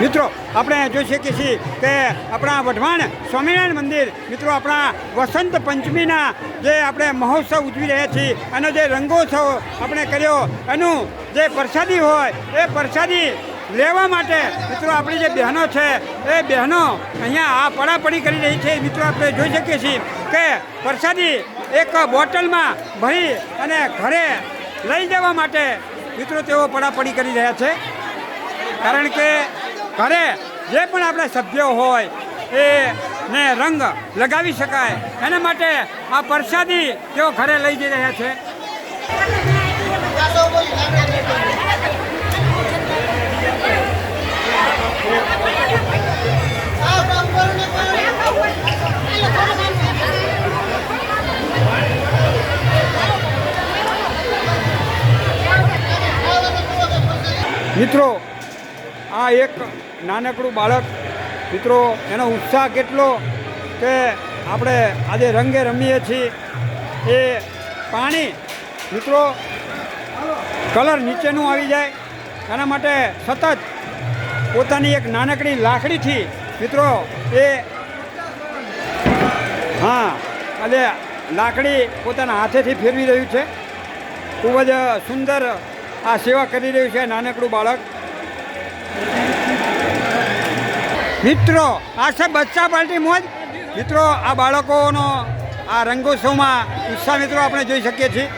મિત્રો, આપણે જોઈ શકીએ છીએ કે આપણા વઢવાણ સ્વામિનારાયણ મંદિર, મિત્રો, આપણા વસંત પંચમીના જે આપણે મહોત્સવ ઉજવી રહ્યા છીએ અને જે રંગોત્સવ આપણે કર્યો, એનું જે પ્રસાદી હોય, એ પ્રસાદી લેવા માટે, મિત્રો, આપણી જે બહેનો છે, એ બહેનો અહીંયા આ પડાપડી કરી રહી છે. મિત્રો, આપણે જોઈ શકીએ છીએ કે પ્રસાદી એક બોટલમાં ભરી અને ઘરે લઈ જવા માટે, મિત્રો, તેઓ પડાપડી કરી રહ્યા છે. કારણ કે ઘરે જે પણ આપણા સભ્યો હોય, એ ને રંગ લગાવી શકાય. એના માટે આ પ્રસાદી તેઓ ઘરે લઈ જઈ રહ્યા છે. મિત્રો આ એક નાનકડું બાળક. મિત્રો, એનો ઉત્સાહ કેટલો કે આપણે આજે રંગે રમીએ છીએ. એ પાણી, મિત્રો, કલર નીચેનું આવી જાય. એના માટે સતત પોતાની એક નાનકડી લાકડીથી, મિત્રો, એ હા, એટલે લાકડી પોતાના હાથેથી ફેરવી રહ્યું છે. ખૂબ જ સુંદર આ સેવા કરી રહ્યું છે નાનકડું બાળક. મિત્રો, આ છે બચ્ચા પાર્ટી મોજ. મિત્રો, આ બાળકોનો આ રંગોત્સવમાં ઉત્સાહ મિત્રો આપણે જોઈ શકીએ છીએ.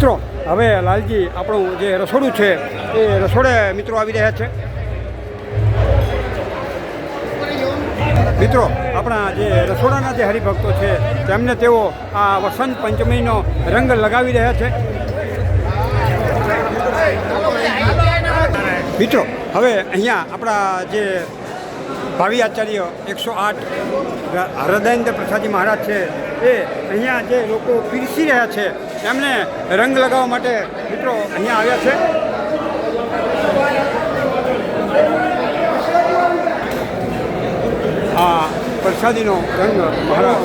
મિત્રો, હવે લાલજી, આપણું જે રસોડું છે, એ રસોડે મિત્રો આવી રહ્યા છે. મિત્રો, આપણા જે રસોડાના જે હરિભક્તો છે, તેમને તેઓ આ વસંત પંચમીનો રંગ લગાવી રહ્યા છે. મિત્રો, હવે અહીંયા આપણા જે ભાવિ આચાર્ય એકસો આઠ હૃદયન્દ્ર પ્રસાદજી મહારાજ છે, એ અહીંયા જે લોકો પીરસી રહ્યા છે એમને રંગ લગાવવા માટે મિત્રો અહીંયા આવ્યા છે. આ પ્રસાદીનો રંગ મહારાજ.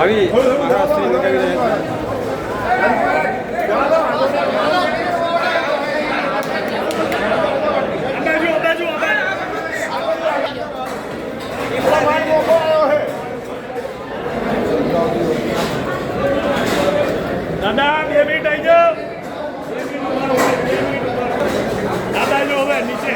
આવી મહારાજ લગાવી રહ્યા છે દાદા બે મિનિટ આવી જાઓ દાદા જો હવે નીચે